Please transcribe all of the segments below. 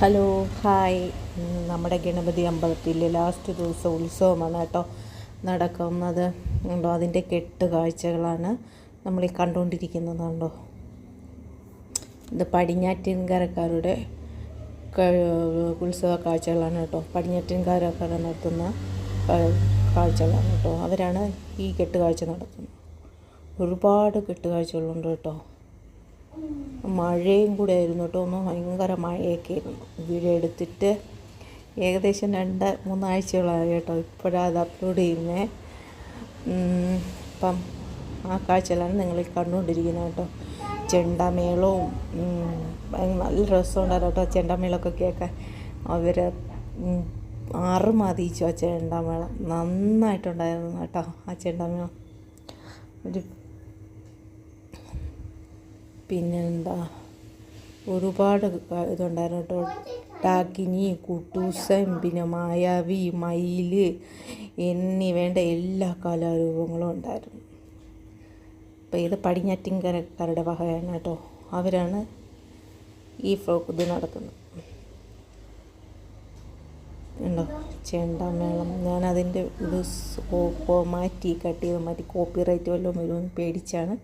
Hello hi. നമ്മുടെ ഗണപതി അമ്പലത്തിൽ last ദിവസം ഉത്സവമാണ് കേട്ടോ നടക്കുന്നത്. ഉണ്ടോ അതിന്റെ കെട്ട് കാഴ്ചകളാണ് നമ്മൾ ഈ കണ്ടുകൊണ്ടിരിക്കുന്നത് കണ്ടോ ഇത് പടിഞ്ഞാറ്റിൻകരക്കാരുടെ ഉത്സവ കാഴ്ചകളാണ് കേട്ടോ. പടിഞ്ഞാറ്റിൻകാരക്കാരെ നടത്തുന്ന കാഴ്ചകളാണ് കേട്ടോ. അവരാണ് ഈ കെട്ട് കാഴ്ച നടത്തുന്നത്. ഒരുപാട് കെട്ട് കാഴ്ചകളുണ്ട് കേട്ടോ. മഴയും കൂടെ ആയിരുന്നു കേട്ടോ. ഒന്ന് ഭയങ്കര മഴയൊക്കെ ആയിരുന്നു. വീഡിയോ എടുത്തിട്ട് ഏകദേശം രണ്ട് മൂന്നാഴ്ചകളായി കേട്ടോ. ഇപ്പോഴാണ് അത് അപ്ലോഡ് ചെയ്യുന്നത് അപ്പം ആ കാഴ്ചകളാണ് നിങ്ങൾ കണ്ടുകൊണ്ടിരിക്കുന്നത് കേട്ടോ. ചെണ്ടമേളവും നല്ല രസമുണ്ടായിരുന്നു കേട്ടോ. ചെണ്ടമേളമൊക്കെ കേൾക്കാൻ. അവർ ആറ് മതിച്ചു ആ ചെണ്ടമേളം. നന്നായിട്ടുണ്ടായിരുന്നു കേട്ടോ ആ ചെണ്ടമേളം. ഒരു പിന്നെന്താ? ഒരുപാട് ഇതുണ്ടായിരുന്നു കേട്ടോ. ടാക്കിനി കുട്ടൂസൻ പിന്നെ മായാവി മയിൽ എന്നീ വേണ്ട എല്ലാ കലാരൂപങ്ങളും ഉണ്ടായിരുന്നു. അപ്പോൾ ഇത് പടിഞ്ഞാറ്റിൻകരക്കാരുടെ വകയാണ് കേട്ടോ. അവരാണ് ഈ ഫ്രോക്ക് ഇത് നടത്തുന്നത്. ഉണ്ടോ ചെണ്ടമേളം. ഞാൻ അതിന്റെ ഇത് മാറ്റി കട്ട് ചെയ്ത് മാറ്റി. കോപ്പി റൈറ്റ് വല്ലതും വരുമെന്ന് പേടിച്ചാണ്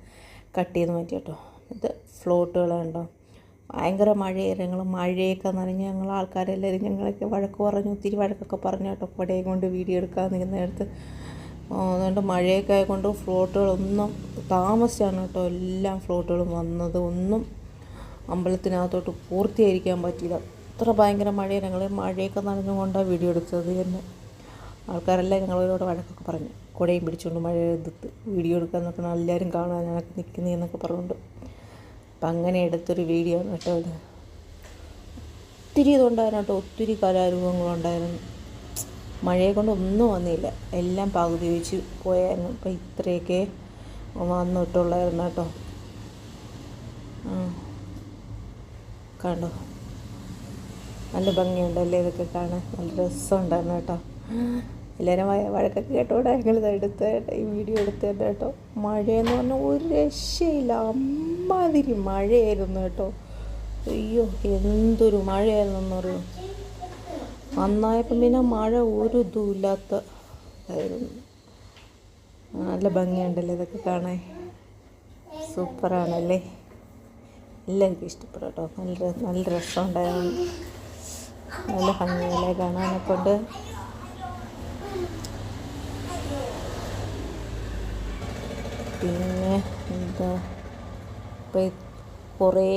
കട്ട് ചെയ്ത് മാറ്റി കേട്ടോ. ഇത് ഫ്ലോട്ടുകളുണ്ടോ ഭയങ്കര മഴയായിരുന്നു. ഞങ്ങൾ മഴയൊക്കെ നനഞ്ഞ് ഞങ്ങൾ ആൾക്കാരെല്ലാവരും ഞങ്ങളൊക്കെ വഴക്ക് പറഞ്ഞു ഒത്തിരി വഴക്കൊക്കെ പറഞ്ഞു കേട്ടോ. പടയെ കൊണ്ട് വീഡിയോ എടുക്കാൻ നിൽക്കുന്നിടത്ത് അതുകൊണ്ട് മഴയൊക്കെ ആയതുകൊണ്ട് ഫ്ലോട്ടുകളൊന്നും താമസിച്ചാണ് കേട്ടോ എല്ലാം ഫ്ലോട്ടുകളും വന്നത്. ഒന്നും അമ്പലത്തിനകത്തോട്ട് പൂർത്തീകരിക്കാൻ പറ്റിയില്ല. അത്ര ഭയങ്കര മഴയാണ് ഞങ്ങൾ മഴയൊക്കെ നനഞ്ഞുകൊണ്ടാണ് വീഡിയോ എടുത്തത് തന്നെ ആൾക്കാരെല്ലാം ഞങ്ങളോട് വഴക്കൊക്കെ പറഞ്ഞു. കുടയും പിടിച്ചുകൊണ്ട് മഴ എടുത്ത് വീഡിയോ എടുക്കാൻ നോക്കണം എല്ലാവരും കാണാൻ ഞങ്ങൾക്ക് നിൽക്കുന്നതെന്നൊക്കെ പറഞ്ഞുകൊണ്ട് അപ്പം അങ്ങനെ എടുത്തൊരു വീഡിയോ ആണ് കേട്ടോ അത് ഒത്തിരി ഇതുണ്ടായിരുന്നു കേട്ടോ. ഒത്തിരി കലാരൂപങ്ങളുണ്ടായിരുന്നു മഴയെ കൊണ്ട് ഒന്നും വന്നില്ല. എല്ലാം പകുതി വെച്ച് പോയായിരുന്നു. അപ്പം ഇത്രയൊക്കെ വന്നിട്ടുള്ളായിരുന്നു കേട്ടോ. കണ്ടോ? നല്ല ഭംഗിയുണ്ടല്ലേ ഇതൊക്കെ കാണാൻ. നല്ല രസമുണ്ടായിരുന്നു കേട്ടോ. എല്ലാവരും വഴക്കൊക്കെ കേട്ടോടെ. ഞങ്ങൾ എടുത്ത് ഈ വീഡിയോ എടുത്തേട്ടോ മഴയെന്ന് പറഞ്ഞാൽ ഒരു രക്ഷയില്ല. അമ്മാതിരി മഴയായിരുന്നു കേട്ടോ. അയ്യോ എന്തൊരു മഴയായിരുന്നു എന്നറിയോ നന്നായപ്പം പിന്നെ മഴ ഒരു ഇതുമില്ലാത്ത ആയിരുന്നു. നല്ല ഭംഗിയുണ്ടല്ലേ ഇതൊക്കെ കാണാൻ? സൂപ്പറാണല്ലേ? എല്ലാവർക്കും ഇഷ്ടപ്പെടും കേട്ടോ. നല്ല നല്ല രസമുണ്ടായിരുന്നു. നല്ല ഭംഗിയല്ലേ കാണാനെ കൊണ്ട് പിന്നെ എന്താ? ഇപ്പം കുറേ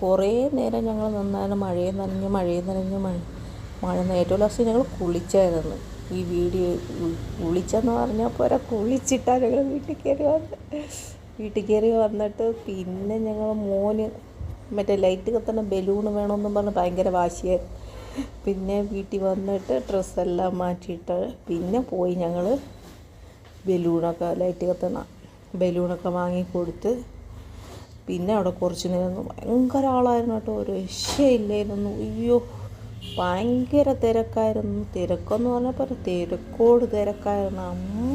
കുറേ നേരം ഞങ്ങൾ നിന്നാലും മഴയും നനഞ്ഞ് മഴയും നനഞ്ഞ് മഴ മഴ ഏറ്റവും ലാസ്റ്റ് ഞങ്ങൾ കുളിച്ചായിരുന്നു. ഈ വീഡിയോ കുളിച്ചെന്ന് പറഞ്ഞാൽ പോരാ കുളിച്ചിട്ടാണ് ഞങ്ങൾ വീട്ടിൽ കയറി വന്നത്. വീട്ടിൽ കയറി വന്നിട്ട് പിന്നെ ഞങ്ങൾ മോന് മറ്റേ ലൈറ്റ് കത്തുന്ന ബലൂൺ വേണമെന്നും പറഞ്ഞ് ഭയങ്കര വാശിയായിരുന്നു പിന്നെ വീട്ടിൽ വന്നിട്ട് ഡ്രസ്സെല്ലാം മാറ്റിയിട്ട് പിന്നെ പോയി ഞങ്ങൾ ബലൂണൊക്കെ ലൈറ്റ് കത്തുന്ന ബലൂണൊക്കെ വാങ്ങിക്കൊടുത്ത് പിന്നെ അവിടെ കുറച്ച് നേരം ഭയങ്കര ആളായിരുന്നു കേട്ടോ. ഒരു രക്ഷയില്ലായിരുന്നു. അയ്യോ ഭയങ്കര തിരക്കായിരുന്നു. തിരക്കെന്ന് പറഞ്ഞപ്പോൾ തിരക്കോട് തിരക്കായിരുന്നു. അമ്മ